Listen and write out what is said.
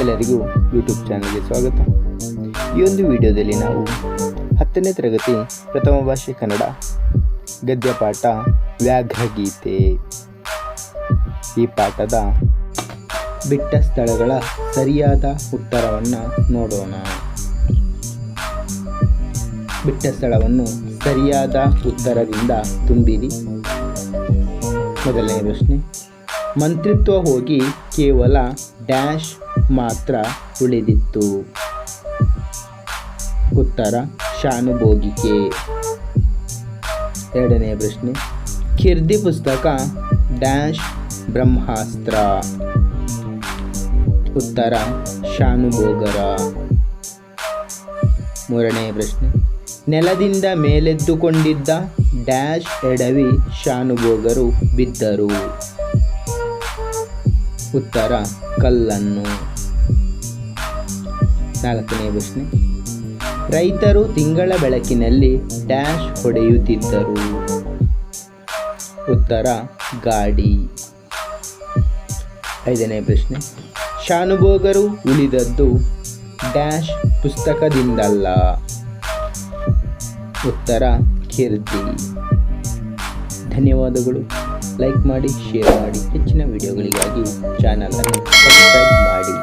ಎಲ್ಲರಿಗೂ ಯೂಟ್ಯೂಬ್ ಚಾನಲ್ಗೆ ಸ್ವಾಗತ. ಈ ಒಂದು ವಿಡಿಯೋದಲ್ಲಿ ನಾವು ಹತ್ತನೇ ತರಗತಿ ಪ್ರಥಮ ಭಾಷೆ ಕನ್ನಡ ಗದ್ಯ ಪಾಠ ವ್ಯಾಘ್ರಗೀತೆ ಈ ಪಾಠದ ಬಿಟ್ಟ ಸ್ಥಳಗಳ ಸರಿಯಾದ ಉತ್ತರವನ್ನು ನೋಡೋಣ. ಬಿಟ್ಟ ಸ್ಥಳವನ್ನು ಸರಿಯಾದ ಉತ್ತರದಿಂದ ತುಂಬಿರಿ. ಮೊದಲನೇ ಪ್ರಶ್ನೆ. ಮಂತ್ರಿತ್ವ ಹೋಗಿ ಕೇವಲ ಡ್ಯಾಶ್ ಮಾತ್ರ ಉಳಿದಿತ್ತು. ಉತ್ತರ, ಶಾನುಭೋಗಿಕೆ. ಎರಡನೇ ಪ್ರಶ್ನೆ, ಕಿರ್ದಿ ಪುಸ್ತಕ ಡ್ಯಾಶ್ ಬ್ರಹ್ಮಾಸ್ತ್ರ. ಉತ್ತರ, ಶಾನುಭೋಗರ. ಮೂರನೇ ಪ್ರಶ್ನೆ, ನೆಲದಿಂದ ಮೇಲೆದ್ದುಕೊಂಡಿದ್ದ ಡ್ಯಾಶ್ ಎಡವಿ ಶಾನುಭೋಗರು ಬಿದ್ದರು. ಉತ್ತರ, ಕಲ್ಲನ್ನು. ನಾಲ್ಕನೇ ಪ್ರಶ್ನೆ. ರೈತರು ತಿಂಗಳ ಬೆಳಕಿನಲ್ಲಿ ಡ್ಯಾಶ್ ಹೊಡೆಯುತ್ತಿದ್ದರು. ಉತ್ತರ, ಗಾಡಿ. ಐದನೇ ಪ್ರಶ್ನೆ. ಶಾನುಭೋಗರು ಉಳಿದದ್ದು ಡ್ಯಾಶ್ ಪುಸ್ತಕದಿಂದಲ್ಲ. ಉತ್ತರ, ಕೀರ್ತಿ. ಧನ್ಯವಾದಗಳು. ಲೈಕ್ ಮಾಡಿ ಶೇರ್ ಮಾಡಿ. ಹೆಚ್ಚಿನ ವಿಡಿಯೋಗಳಿಗಾಗಿ ಚಾನಲನ್ನು ಸಬ್ಸ್ಕ್ರೈಬ್ ಮಾಡಿ.